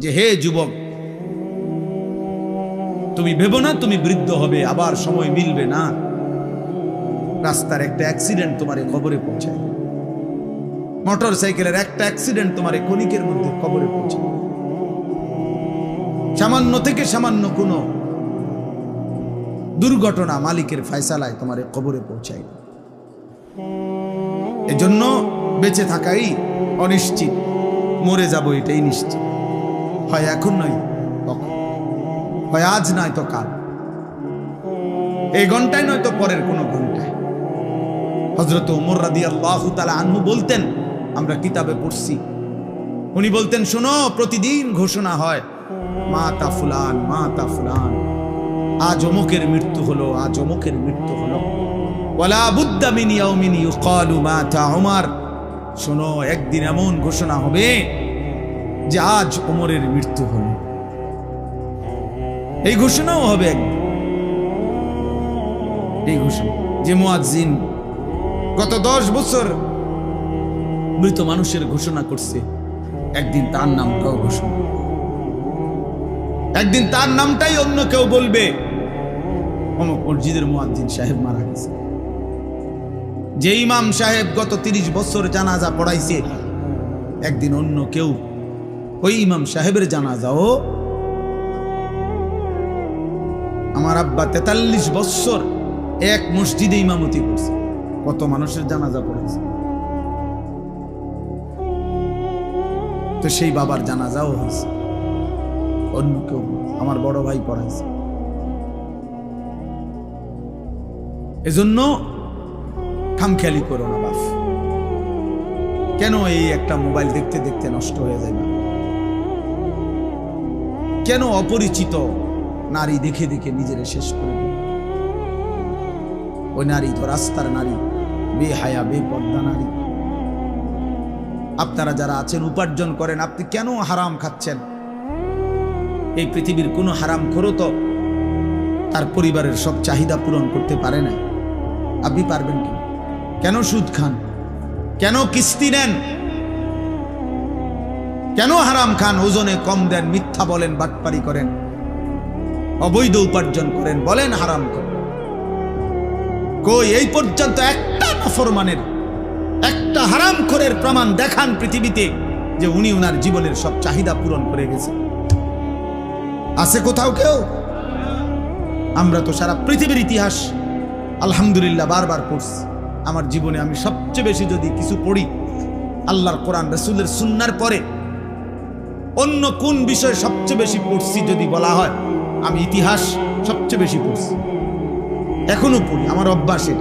যে হে যুবক, তুমি ভেবো না তুমি বৃদ্ধ হবে, আবার সময় মিলবে না। রাস্তার একটা অ্যাক্সিডেন্ট তোমার খবরে পৌঁছায়। মোটর সাইকেলের একটা অ্যাক্সিডেন্ট তোমার কণিকের মধ্যে খবরে পৌঁছায়। সামান্য থেকে সামান্য কোনো দুর্ঘটনা মালিকের ফয়সালায় তোমার কবরে পৌঁছায়। এজন্য বেঁচে থাকাই অনিশ্চিত, মরে যাব এটাই নিশ্চিত। হয় এখন নয়, তখন। হয় আজ নয় তো কাল। এই ঘন্টায় নয় তো পরের কোনো ঘন্টায়। হজরত উমর রাদি আল্লাহ তালা আনহু বলতেন, আমরা কিতাবে পড়ছি, উনি বলতেন, শোনো, প্রতিদিন ঘোষণা হয় মা তা ফুলান মা তা ফুলান, আজ অমুকের মৃত্যু হলো, আজ অমুকের মৃত্যু হলো। ওয়ালা বুদ্দা মিনি ইয়াউমিন ইউকালু মা তা উমার। শোনো, একদিন এমন ঘোষণা হবে যে আজ ওমরের মৃত্যু হলো। এই ঘোষণাও হবে এই ঘোষণা যে মুয়াজ্জিন গত দশ বছর মৃত মানুষের ঘোষণা করছে। একদিন তার নামটাও ঘোষণা। একদিন তার নামটাই অন্য কেউ বলবে। অমুক মসজিদের মুয়াজ্জিন সাহেব মারা গেছে। যে ইমাম সাহেব গত তিরিশ বছর জানাজা পড়াইছে, একদিন অন্য কেউ ওই ইমাম সাহেবের জানাজাও আমার আব্বা তেতাল্লিশ বৎসর এক মসজিদে ইমামতি করছে। কত মানুষের জানাজা পড়েছে। তো সেই বাবার জানাজাও হয়েছে। অন্য কেউ আমার বড় ভাই পড়াইছে। এজন্য খামখেয়ালি করো না বাপ। কেন এই একটা মোবাইল দেখতে দেখতে নষ্ট হয়ে যায় না কেন অপরিচিত? নারী দেখে দেখে নিজেরে শেষ করে দিল। ওই নারী তো রাস্তার নারী, বেহায়া, বেপর্দা নারী। আপনারা যারা আছেন, উপার্জন করেন, আপনি কেন হারাম খাচ্ছেন? এই পৃথিবীর কোনো হারাম খোরো তো তার পরিবারের সব চাহিদা পূরণ করতে পারে না। আপনি পারবেন কি? কেন সুদ খান? কেন কিস্তি নেন? কেন হারাম খান ওজনে কম দেন, মিথ্যা বলেন, বাটপারি করেন? অবৈধ উপার্জন করেন, বলেন হারাম করেন কই, এই পর্যন্ত একটা নাফরমানের, একটা হারাম খোরের প্রমাণ দেখান পৃথিবীতে যে উনি ওনার জীবনের সব চাহিদা পূরণ করে গেছে আছে কোথাও কেউ? আমরা তো সারা পৃথিবীর ইতিহাস আলহামদুলিল্লাহ বারবার পড়ছি। আমার জীবনে আমি সবচেয়ে বেশি যদি কিছু পড়ি, আল্লাহর কোরআন, রসুলের সুন্নার পরে অন্য কোন বিষয়ে সবচেয়ে বেশি পড়ছি যদি বলা হয়? আমি ইতিহাস সবচেয়ে বেশি পড়ছি। এখনও পড়ি, আমার অভ্যাসের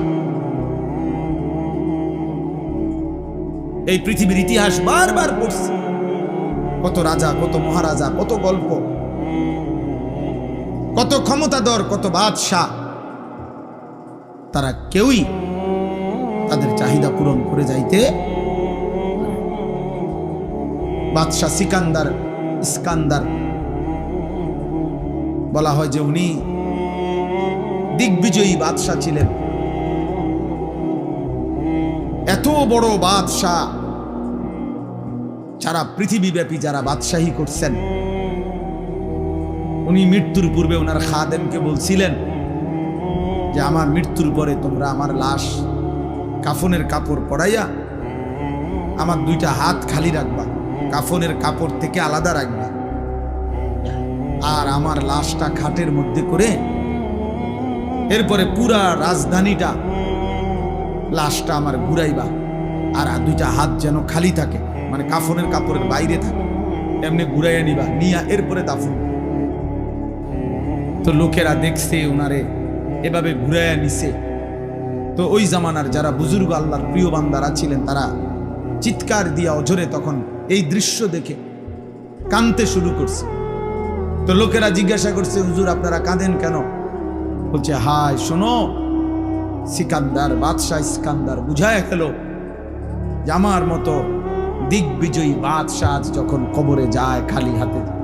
এই পৃথিবীর ইতিহাস বারবার পড়ছি। কত রাজা, কত মহারাজা, কত গল্প। কত ক্ষমতাধর, কত বাদশাহ। তারা কেউই তাদের চাহিদা পূরণ করে যাইতে বাদশাহ সিকান্দার ইস্কান্দার বলা হয় যে উনি দিগ্বিজয়ী বাদশাহ ছিলেন। এত বড় বাদশাহ যারা পৃথিবীব্যাপী যারা বাদশাহী করছেন, উনি মৃত্যুর পূর্বে ওনার খাদেমকে বলছিলেন যে, আমার মৃত্যুর পরে তোমরা আমার লাশ কাফনের কাপড় পরাইয়া আমার দুইটা হাত খালি রাখবা। কাফনের কাপড় থেকে আলাদা রাখবে। আর আমার লাশটা খাটের মধ্যে করে এরপরে পুরা রাজধানীটা, লাশটা আমার ঘুরাইবা। আর দুইটা হাত যেন খালি থাকে মানে কাফনের কাপড়ের বাইরে থাকে, এমনি ঘুরাইয়া নিবা, নিয়া এরপরে দাফন তো লোকেরা দেখছে ওনারে এভাবে ঘুরাইয়া নিছে। তো ওই জামানার যারা বুজুর্গ আল্লাহর প্রিয় বান্দারা ছিলেন তারা চিৎকার দিয়া অঝরে তখন এই দৃশ্য দেখে কানতে শুরু করছে। তো লোকেরা জিজ্ঞাসা করছে, হুজুর, আপনারা কাঁদেন কেন? বলছে, হায়, শোনো, সিকান্দার বাদশাহ সিকান্দার বুঝায় গেল যে আমার মতো দিগ্বিজয়ী বাদশাহ যখন কবরে যায় খালি হাতে।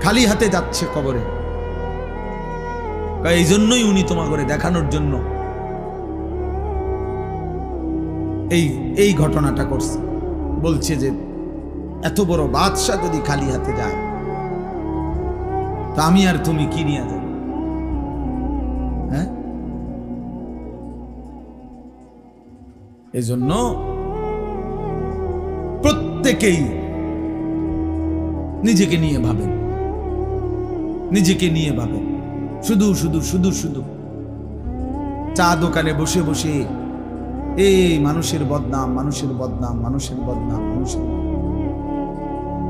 খালি হাতে যাচ্ছে কবরে। এই জন্যই উনি তোমা করে দেখানোর জন্য এই এই ঘটনাটা করছে। বলছে যে, এত বড় বাদশাহ যদি খালি হাতে যায়, তা আমি আর তুমি কি নিয়ে যাব? হ্যাঁ? এজন্য প্রত্যেকেই নিজেকে নিয়ে ভাবেন। নিজেকে নিয়ে ভাবেন। শুধু শুধু শুধু শুধু। চা দোকানে বসে বসে এই মানুষের বদনাম মানুষের বদনাম মানুষের বদনাম, মানুষের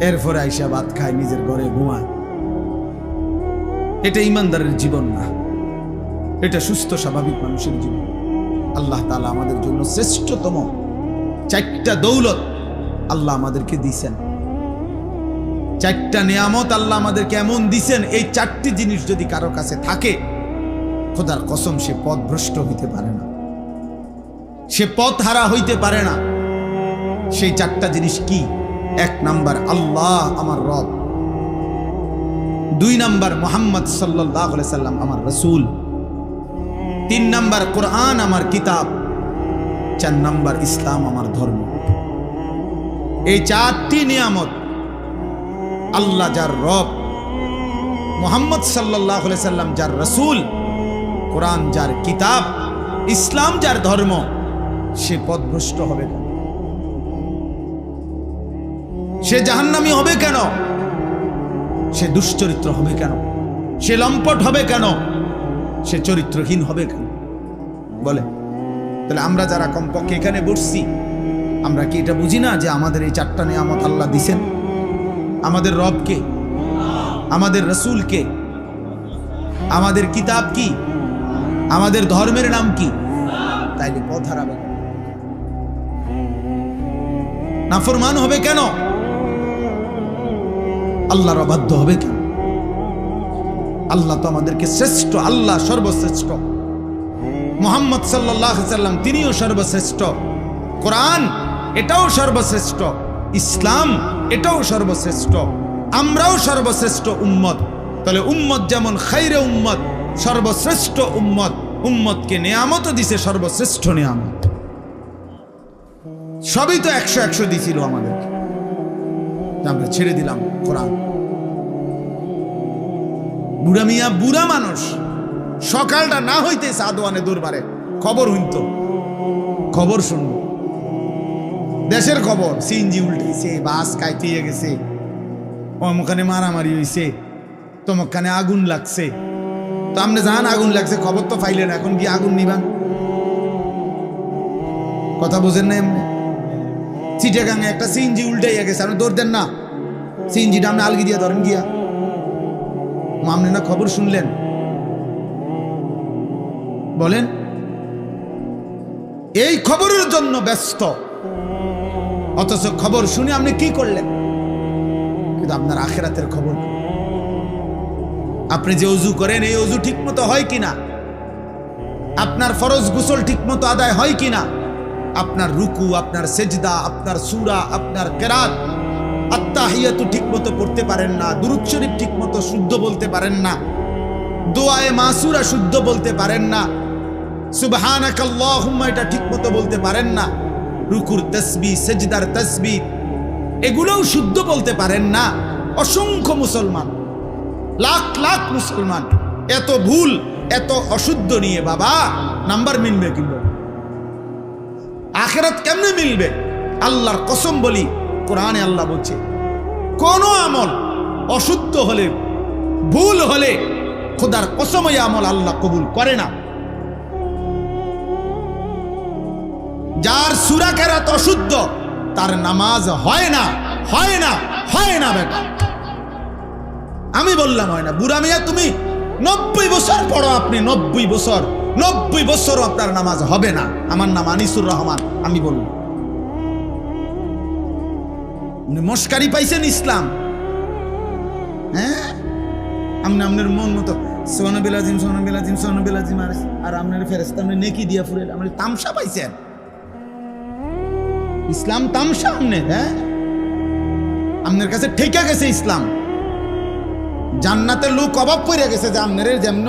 এরপরে আইসা ভাত খায়, নিজের ঘরে ঘুমায়। এটা ইমানদারের জীবন না। এটা সুস্থ, স্বাভাবিক মানুষের জীবন। আল্লাহ তাআলা আমাদের জন্য শ্রেষ্ঠতম চারটা দৌলত আল্লাহ আমাদেরকে দিছেন। চারটা নিয়ামত আল্লাহ আমাদেরকে এমন দিছেন, এই চারটি জিনিস যদি কারও কাছে থাকে, খোদার কসম সে পথ ভ্রষ্ট হইতে পারে না। সে পথ হারা হইতে পারে না। সেই চারটা জিনিস কি? এক নাম্বার আল্লাহ আমার রব। দুই নাম্বার মোহাম্মদ সাল্লাহ সাল্লাম আমার রসুল। তিন নাম্বার কোরআন আমার কিতাব। চার নাম্বার ইসলাম আমার ধর্ম। এই চারটি নিয়ামত আল্লাহ যার রব, মোহাম্মদ সাল্লাহ সাল্লাম যার রসুল, কোরআন যার কিতাব, ইসলাম যার ধর্ম সে পথভ্রষ্ট হবে কেন? সে জাহান্নামি হবে কেন? সে দুশ্চরিত্র হবে কেন? সে লম্পট হবে কেন? সে চরিত্রহীন হবে কেন? বলে, তাহলে আমরা যারা কমপক্ষে এখানে বসছি, আমরা কি এটা বুঝি না যে আমাদের এই চারটা নিয়ামত আল্লাহ দিছেন? আমাদের রবকে আমাদের রসুলকে আমাদের কিতাব কি? আমাদের ধর্মের নাম কি? তাইলে পথ হারাবে নাফরমান হবে কেন? আল্লাহর অবাধ্য হবে কেন? আল্লাহ তো আমাদেরকে শ্রেষ্ঠ, আল্লাহ সর্বশ্রেষ্ঠ। মোহাম্মদ সাল্লাহ সাল্লাম তিনিও সর্বশ্রেষ্ঠ। কোরআন এটাও সর্বশ্রেষ্ঠ। ইসলাম এটাও সর্বশ্রেষ্ঠ। আমরাও সর্বশ্রেষ্ঠ উম্মত। তাহলে উম্মত যেমন খাইরে উম্মত, সর্বশ্রেষ্ঠ উম্মত। উম্মতকে নেয়ামত দিছে সর্বশ্রেষ্ঠ নেয়ামত। সবই তো একশো একশো দিছিল আমাদের। আমরা ছেড়ে দিলাম কোরআন। বুড়া মিয়া, বুড়া মানুষ, সকালটা না হইতে সাদওয়ানে দরবারে খবর হইতো। খবর শুনব। দেশের খবর, সিএনজি উল্টেছে বাস কাইতে গেছে, অমুখানে মারামারি হইছে, তমুখানে আগুন লাগছে। তো আপনি জান আগুন লাগছে, খবর তো পাইলেন এখন কি আগুন নিবান? কথা বোঝেন না এমনি? চিটাগাঙে একটা সিএনজি উল্টাইয়া গেছে। আপনি দৌড় দেন না। সিএনজিটা আপনি আলগি দিয়ে ধরেন গিয়া। আপনি না খবর শুনলেন? বলেন, এই খবরের জন্য ব্যস্ত। অথচ খবর শুনে আপনি কি করলেন? কিন্তু আপনার আখেরাতের খবর আপনি যে অজু করেন, এই অজু ঠিক মতো হয় কিনা? আপনার ফরজ গোসল ঠিক মতো আদায় হয় কিনা? আপনার রুকু, আপনার সেজদা, আপনার সুরা, আপনার কেরাত আত্মাহিয়াতু ঠিক মতো পড়তে পারেন না, দুরুদ শরীফ ঠিক মতো শুদ্ধ বলতে পারেন না, দোয়ায়ে মাসুরা শুদ্ধ বলতে পারেন না, সুবহানাকাল্লাহুম্মা এটা ঠিক মতো বলতে পারেন না, রুকুর তসবি, সেজদার তসবি, এগুলোও শুদ্ধ বলতে পারেন না, অসংখ্য মুসলমান, লাখ লাখ মুসলমান, এত ভুল, এত অশুদ্ধ নিয়ে বাবা, নাম্বার মিলবে কিন্তু আখেরাত কেমনে মিলবে? আল্লাহর কসম বলি, কোরআনে আল্লাহ বলছে, কোন আমল অশুদ্ধ হলে, ভুল হলে খোদার কসময় আমল আল্লাহ কবুল করে না। যার সুরা কেরাত অশুদ্ধ, তার নামাজ হয় না হয় না হয় না বেটা। আমি বললাম হয় না। বুড়া মিয়া, তুমি নব্বই বছর পড়ো, আপনি নব্বই বছর নব্বই বছর আপনার নামাজ হবে না। আমার নাম আনিসুর রহমান, আমি বললাম আপনি মস্কারি পাইছেন ইসলাম? হ্যাঁ? আপনি আপনার মন মতো সোনবিলাজিম সোনবিলাজিম সোনবিলাজিম আর আর আপনার ফেরেস্তা আপনি নেকি দিয়া ফুরে আপনি তামসা পাইছেন? ইসলাম তামসা আপনি হ্যাঁ? আপনার কাছে ঠেকে গেছে ইসলাম। জান্নাতের লোক অভাব পড়ে গেছে যে আপনার যেমন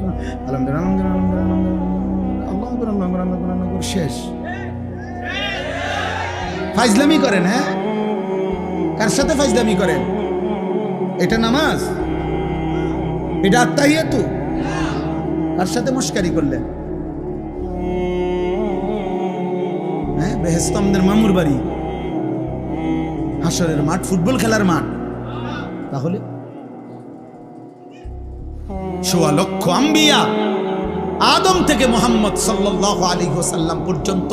আলহামদুলিল্লাহ আলহামদুলিল্লাহ আল্লাহ আকবর শেষ ফাইজলামি করেন হ্যাঁ? কার সাথে ফাইজলামি করেন? এটা নামাজ? এটা আত্মাহিয়াতু কার সাথে মস্কারি করলেন? হ্যাঁ বেহেস্ত আমাদের মামুর বাড়ি। হাসরের মাঠ, ফুটবল খেলার মাঠ। তাহলে সোয়া লক্ষ আম্বিয়া আদম থেকে মোহাম্মদ সাল্লাহ আলী হোসাল্লাম পর্যন্ত,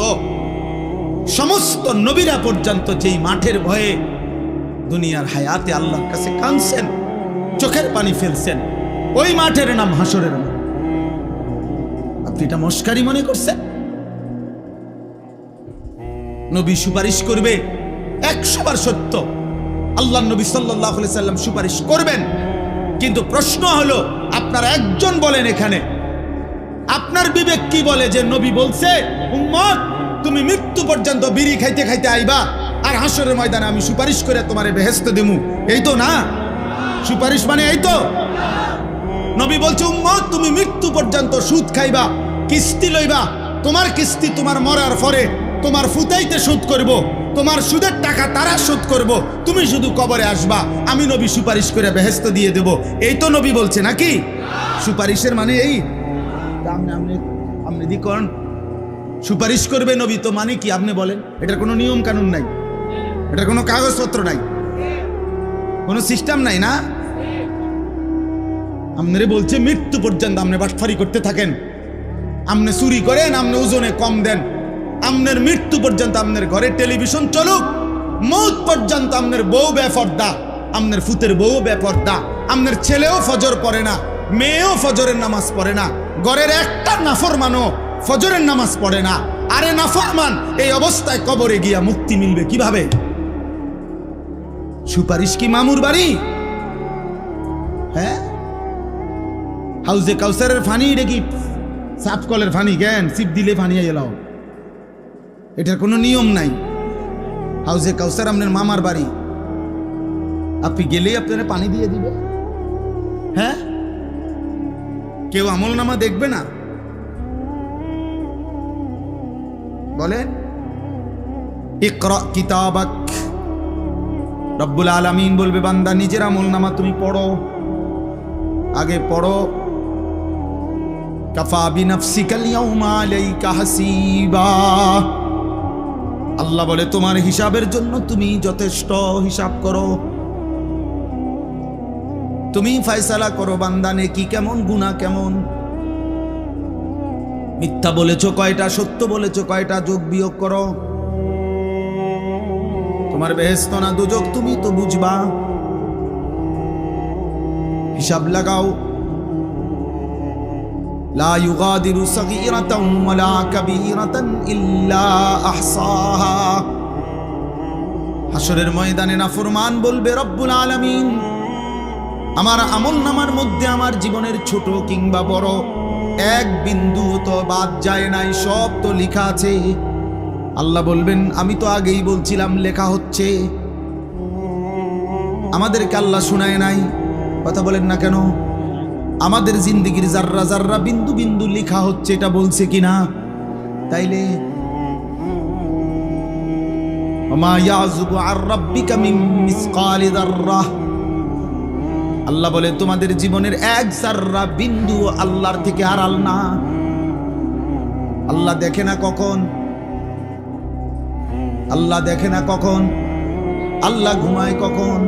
সমস্ত নবীরা পর্যন্ত যেই মাঠের ভয়ে দুনিয়ার হায়াতে আল্লাহর কাছে কাঁদছেন, চোখের পানি ফেলছেন, ওই মাঠের নাম হাসরের আপনি এটা মস্কারি মনে করছেন? নবী সুপারিশ করবে, একশো বার সত্য। আল্লাহ নবী সাল্লাহ সাল্লাম সুপারিশ করবেন। কিন্তু প্রশ্ন হলো, আপনারা একজন বলেন এখানে। আপনার বিবেক কি বলে যে নবী বলছে, উম্মত, তুমি মৃত্যু পর্যন্ত বিড়ি খাইতে খাইতে আইবা, আর হাসরের ময়দানে আমি সুপারিশ করে তোমারে বেহেস্ত দেমু। এই তো না? সুপারিশ মানে এই তো? নবী বলছে, উম্মত, তুমি মৃত্যু পর্যন্ত সুদ খাইবা, কিস্তি লইবা। তোমার কিস্তি তোমার মরার পরে তোমার ফুতাইতে সুদ করব। তোমার সুদের টাকা তারা শোধ করব। তুমি শুধু কবরে আসবা। আমি নবী সুপারিশ করে বেহেস্ত দিয়ে দেব। এই তো নবী বলছে নাকি? সুপারিশের মানে এই। আপনি আপনি সুপারিশ করবে নবী তো মানে কি আপনি বলেন? এটার কোনো নিয়ম কানুন নাই। এটার কোনো কাগজপত্র নাই। কোনো সিস্টেম নাই না? আপনারে বলছে মৃত্যু পর্যন্ত আপনি বাটফারি করতে থাকেন। আপনি চুরি করেন আপনি ওজনে কম দেন। আপনার মৃত্যু পর্যন্ত আপনার ঘরে টেলিভিশন চলুক। মৌত পর্যন্ত আপনার বউ বেফর্দা আপনার ফুতের বউ বেফর্দা আপনার ছেলেও ফজর পড়ে না। মেয়েও ফজরের নামাজ পড়ে না। ঘরের একটা নাফরমানও ফজরের নামাজ পড়ে না। আরে নাফরমান, এই অবস্থায় কবরে গিয়া মুক্তি মিলবে কীভাবে? সুপারিশ কি মামুর বাড়ি? হ্যাঁ? হাউজে কাউসারের ফানি এটা কি? সাফ কলের ফানি জ্ঞান সিপ দিলে ফানি এলাও এটার কোনো নিয়ম নাই। হাউজে কাউসার আপনার মামার বাড়ি। আপনি গেলেই আপনারা পানি দিয়ে দিবে। হ্যাঁ? কেউ আমল নামা দেখবে না? বলেন কিতাবাক। রব্বুল আলামিন বলবে, বান্দা, নিজের আমল নামা তুমি পড়ো। আগে পড়ো। কাফা বিনাফসিকাল ইয়াউমা আলাইকা হাসিবা। আল্লাহ বলে, তোমার হিসাবের জন্য তুমি যথেষ্ট হিসাব করো। তুমি ফায়সালা করো বান্দানে কি কেমন গুণা কেমন? মিথ্যা বলেছ, কয়টা সত্য বলেছ, কয়টা যোগ বিয়োগ করো? তোমার বেহেস্ত না দুযোগ তুমি তো বুঝবা। হিসাব লাগাও। لا يغادر صغيرة ولا كبيرة إلا أحصاها হাসরের ময়দানে না ফরমান বলবে রব্বুল আলামিন আমার আমল নামার মধ্যে আমার জীবনের ছোট কিংবা বড় এক বিন্দু তো বাদ যায় নাই সব তো লেখা আছে আল্লাহ বলবেন আমি তো আগেই বলছিলাম লেখা হচ্ছে আমাদেরকে আল্লাহ শোনায় নাই কথা বলেন না কেন আমাদের জিন্দিগির জাররা জাররা বিন্দু বিন্দু লেখা হচ্ছে, এটা বলছে তাইলে মিন মিসকালি যাররাহ আল্লাহ বলে, তোমাদের জীবনের এক জাররা বিন্দু আল্লাহর থেকে আড়াল না। আল্লাহ দেখে না কখন? আল্লাহ দেখে না কখন? আল্লাহ ঘুমায় কখন?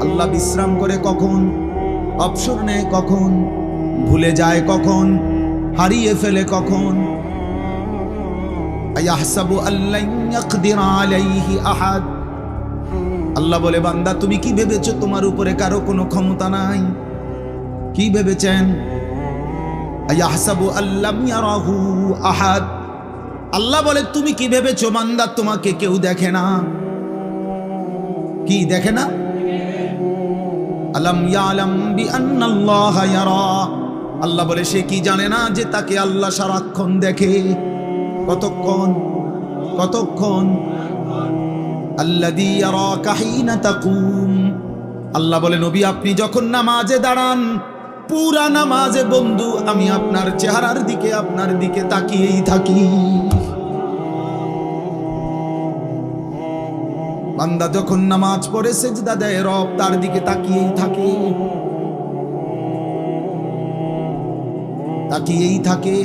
আল্লাহ বিশ্রাম করে কখন? অবসর নেয় কখন, ভুলে যায় কখন, হারিয়ে ফেলে কখন? আহাদ। আল্লাহ বলে, বান্দা, তুমি কি ভেবেছো তোমার উপরে কারও কোনো ক্ষমতা নাই? কি ভেবেছেন? আল্লাহ বলে, তুমি কি ভেবেছো বান্দা, তোমাকে কেউ দেখে না? কি দেখে না? আলম ইয়ালাম বিআন্নাল্লাহ ইয়ারা। আল্লাহ বলে, সে কি জানে না যে তাকে আল্লাহ সারাক্ষণ দেখে? কতক্ষণ? কতক্ষণ? আল্লাহ বলে, নবী, আপনি যখন নামাজে দাঁড়ান, পুরা নামাজে বন্ধু, আমি আপনার চেহারার দিকে, আপনার দিকে তাকিয়েই থাকি। বান্দা যখন নামাজ পড়ে, সেজদা দেয়, রব তার দিকে তাকিয়েই থাকে। তাকিয়েই থাকে।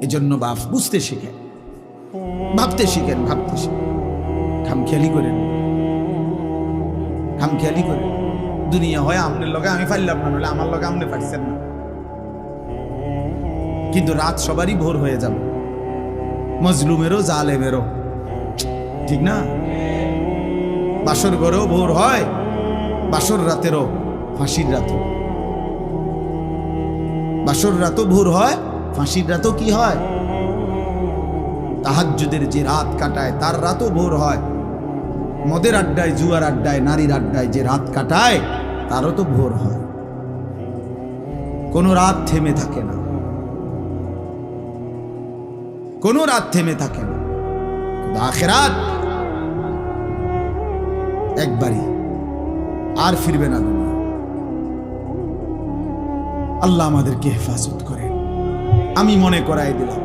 এজন্য বাপ, বুঝতে শিখেন। ভাবতে শিখেন ভাবতে শিখেন। খামখেয়ালি করেন। খামখেয়ালি করেন। দুনিয়া হয় আমনের লগে, আমি পারলাম না, নইলে আমার লগে আমনে পারছেন না। কিন্তু রাত সবারই ভোর হয়ে যাবে। মজলুমেরও, জালেমেরও। ঠিক না? বাসর ঘরেও ভোর হয়, বাসর রাতেরও ফাঁসির রাতও। বাসর রাতও ভোর হয়, ফাঁসির রাতও কি হয়? তাহাজ্জুদের যে রাত কাটায়, তার রাতও ভোর হয়। মদের আড্ডায়, জুয়ার আড্ডায়, নারীর আড্ডায় যে রাত কাটায়, তারও তো ভোর হয়। কোনো রাত থেমে থাকে না। কোনো রাত থেমে থাকে না। আখেরাত একবারই। আর ফিরবে না দুনিয়া। আল্লাহ আমাদেরকে হেফাজত করে আমি মনে করাই দিলাম,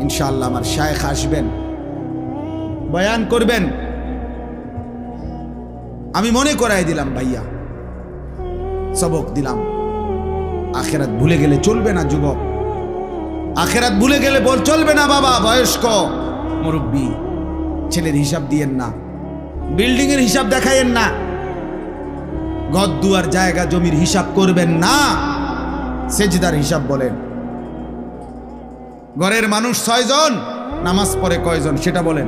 ইনশাআল্লাহ আমার শায়েখ আসবেন, বয়ান করবেন। আমি মনে করাই দিলাম, ভাইয়া, সবক দিলাম। আখেরাত ভুলে গেলে চলবে না যুবক। আখেরাত ভুলে গেলে বল, চলবে না বাবা, বয়স্ক। মুরব্বী, ছেলের হিসাব দিয়েন না। বিল্ডিং এর হিসাব দেখাইয়েন না। ঘর দুয়ার, জায়গা, জমির হিসাব করবেন না। সেজদার হিসাব বলেন। ঘরের মানুষ ছয়জন, নামাজ পড়ে কয়জন, সেটা বলেন।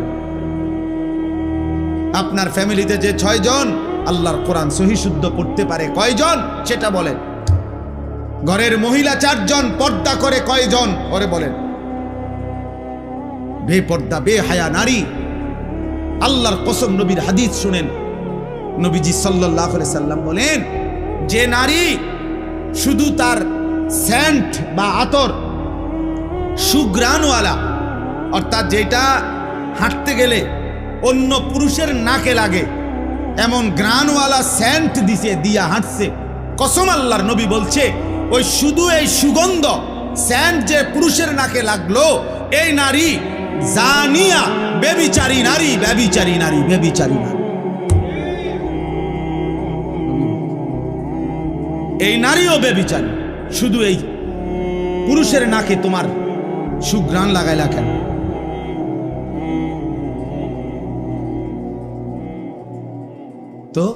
আপনার ফ্যামিলিতে যে ছয়জন, আল্লাহর কোরআন সহি শুদ্ধ পড়তে পারে কয়জন, সেটা বলেন। ঘরের মহিলা চারজন, পর্দা করে কয়জন করে বলেন। বে বেপর্দা, বেহায়া নারী আল্লাহর কসম নবীর হাদিস শুনেন। নবীজি সাল্লাহ সাল্লাম বলেন, যে নারী শুধু তার স্যান্ট বা আতর সুগ্রানওয়ালা অর্থাৎ যেটা হাঁটতে গেলে অন্য পুরুষের নাকে লাগে, এমন গ্রানওয়ালা স্যান্ট দিছে, দিয়া হাঁটছে। কসম আল্লাহর নবী বলছে, ওই শুধু এই সুগন্ধ স্যান্ট যে পুরুষের নাকে লাগল, এই নারী জানিয়া বেবিচারী নারী ব্যবিচারী নারী, বেবিচারী নারী। এই নারীও বেবিচারী, শুধু এই পুরুষের নাকে তোমার সুগ্রাণ লাগাইলা কেন? তো?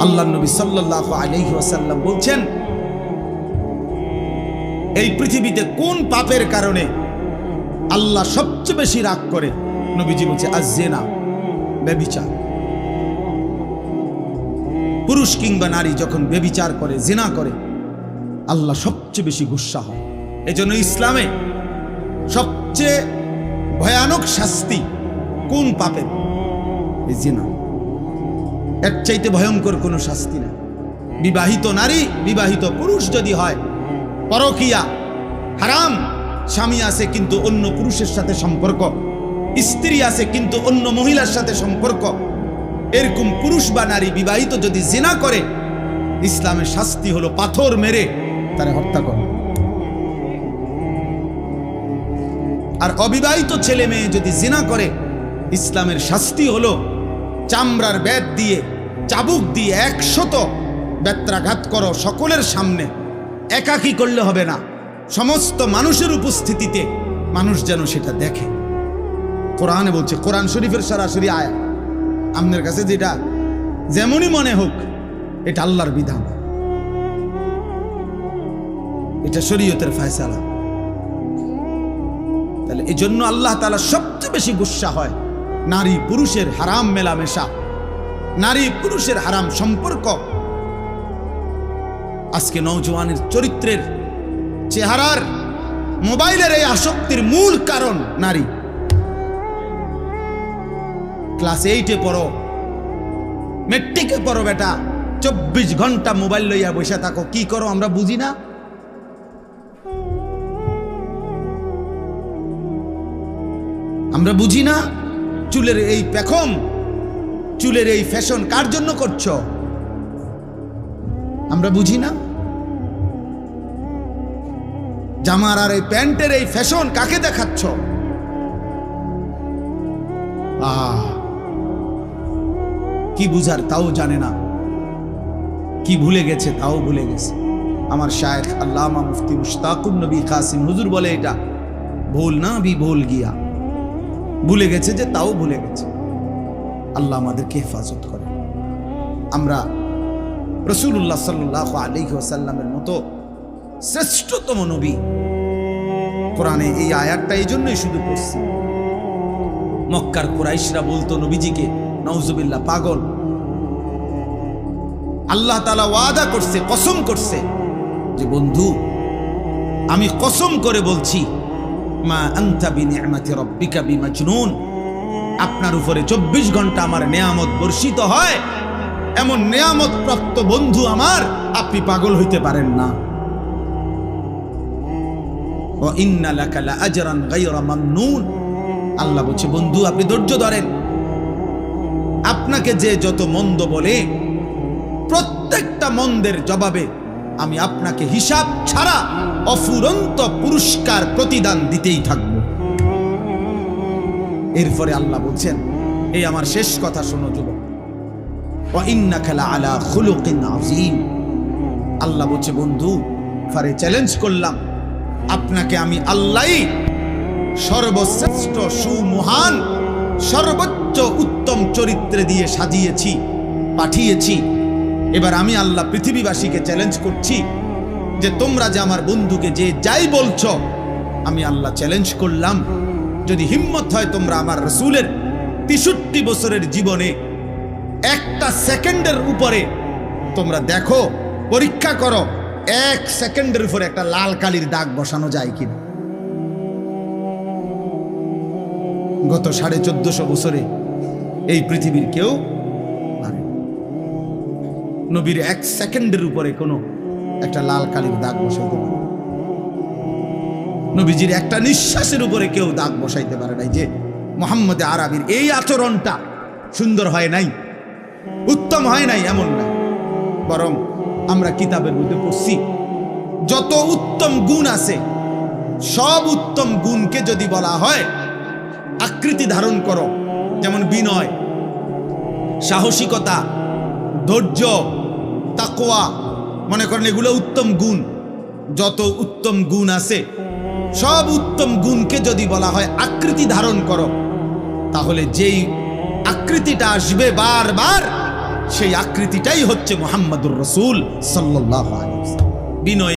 আল্লাহ নবী সাল্লাহ আলহি ওয়াসাল্লাম বলছেন এই পৃথিবীতে কোন পাপের কারণে আল্লাহ সবচেয়ে বেশি রাগ করে? নবীজি বলছে আজ জেনা ব্যবিচার। পুরুষ কিংবা নারী যখন বেবিচার করে, জেনা করে, আল্লাহ সবচেয়ে বেশি গুসা হয়। এজন্য ইসলামে সবচেয়ে ভয়ানক শাস্তি কোন পাপে জেনা। এর চাইতে ভয়ঙ্কর কোনো শাস্তি না। বিবাহিত নারী, বিবাহিত পুরুষ যদি হয় পরকিয়া। হারাম। স্বামী আছে কিন্তু অন্য পুরুষের সাথে সম্পর্ক। স্ত্রী আছে কিন্তু অন্য মহিলার সাথে সম্পর্ক। এরকম পুরুষ বা নারী বিবাহিত যদি জেনা করে ইসলামের শাস্তি হলো পাথর মেরে তারা হত্যা করে। আর অবিবাহিত ছেলে মেয়ে যদি জেনা করে, ইসলামের শাস্তি হলো চামড়ার ব্যাট দিয়ে, চাবুক দিয়ে একশত ব্যত্রাঘাত করো সকলের সামনে। একাকী করলে হবে না। সমস্ত মানুষের উপস্থিতিতে মানুষ যেন সেটা দেখে। কোরআনে বলছে, কোরআন শরীফের সরাসরি আয়া আপনার কাছে যেটা যেমনই মনে হোক, এটা আল্লাহর বিধান। এটা শরীয়তের ফয়সালা। তাহলে এই জন্য আল্লাহ তালা সবচেয়ে বেশি গুসা হয়। নারী পুরুষের হারাম মেলামেশা। নারী পুরুষের হারাম সম্পর্ক আজকে নৌজওয়ানের চরিত্রের চেহারার মোবাইলের এই আসক্তির মূল কারণ নারী। ক্লাস এইটে পড়ো মেট্রিকে পড়ো বেটা, চব্বিশ ঘণ্টা মোবাইল লইয়া বসে থাকো, কি করো আমরা বুঝি না? আমরা বুঝি না? চুলের এই পেখম চুলের এই ফ্যাশন কার জন্য করছ? আমরা বুঝি না? জামার আর এই প্যান্টের এই ফ্যাশন কাকে দেখাচ্ছ? কি বুঝার তাও জানে না। কি ভুলে গেছে তাও ভুলে গেছে। আমার শায়েখ আল্লামা মুফতি মুশতাকুর নবী কাসিম হুজুর বলে এটা, ভুল না বি ভুল গিয়া। ভুলে গেছে যে তাও ভুলে গেছে। আল্লাহ আমাদেরকে হেফাজত করে আমরা রসুল্লাহ সাল্লাহ আলিহি ওসাল্লামের মতো শ্রেষ্ঠতম নবী। কোরআনে এই আয়াতটা এই জন্যই শুধু পড়ছি। মক্কার কুরাইশরা বলতো নবীজিকে নওজুবিল্লাহ পাগল। আল্লাহ তালা ওয়াদা করছে, কসম করছে যে, বন্ধু, আমি কসম করে বলছি, মা আন্তা আপনার উপরে চব্বিশ ঘণ্টা আমার নেয়ামত বর্ষিত হয়। এমন নেয়ামত প্রাপ্ত বন্ধু আমার, আপনি পাগল হইতে পারেন না। আল্লাহ বলছে, বন্ধু, আপনি ধৈর্য ধরেন। আপনাকে যে যত মন্দ বলে, প্রত্যেকটা মন্দের জবাবে আমি আপনাকে হিসাব ছাড়া অফুরন্ত পুরস্কার প্রতিদান দিতেই থাকব। এরপরে আল্লাহ বলছেন, এই আমার শেষ কথা শোনো যুবক। আল্লাহ বলছে, বন্ধু, ফারে চ্যালেঞ্জ করলাম। আপনাকে আমি আল্লাহ সর্বশ্রেষ্ঠ, সুমহান, সর্বোচ্চ, উত্তম চরিত্রে দিয়ে সাজিয়েছি, পাঠিয়েছি। এবার আমি আল্লাহ পৃথিবীবাসীকে চ্যালেঞ্জ করছি যে তোমরা যে আমার বন্ধুকে যে যাই বলছ, আমি আল্লাহ চ্যালেঞ্জ করলাম। যদি হিম্মত হয় তোমরা আমার রসুলের তেষট্টি বছরের জীবনে একটা সেকেন্ডের উপরে। তোমরা দেখো, পরীক্ষা করো, এক সেকেন্ডের উপরে একটা লাল কালির দাগ বসানো যায় কিনা। গত সাড়ে চোদ্দশো বছরে এই পৃথিবীর কেউ নবীর এক সেকেন্ডের উপরে কোনো একটা লাল কালির দাগ বসাইতে পারে নবীজির একটা নিঃশ্বাসের উপরে কেউ দাগ বসাইতে পারে নাই যে, মোহাম্মদ আরবির এই আচরণটা সুন্দর হয় নাই। উত্তম হয় নাই এমন না। বরং আমরা কিতাবের মধ্যে পড়ছি, যত উত্তম গুণ আছে, সব উত্তম গুণকে যদি বলা হয়, আকৃতি ধারণ করো, যেমন বিনয়, সাহসিকতা, ধৈর্য তাকোয়া মনে করেন এগুলো উত্তম গুণ। যত উত্তম গুণ আছে, সব উত্তম গুণকে যদি বলা হয় আকৃতি ধারণ করো, তাহলে যেই আকৃতিটা আসবে বারবার সেই আকৃতিটাই হচ্ছে মোহাম্মদুর রসুল সাল্লাহ বিনয়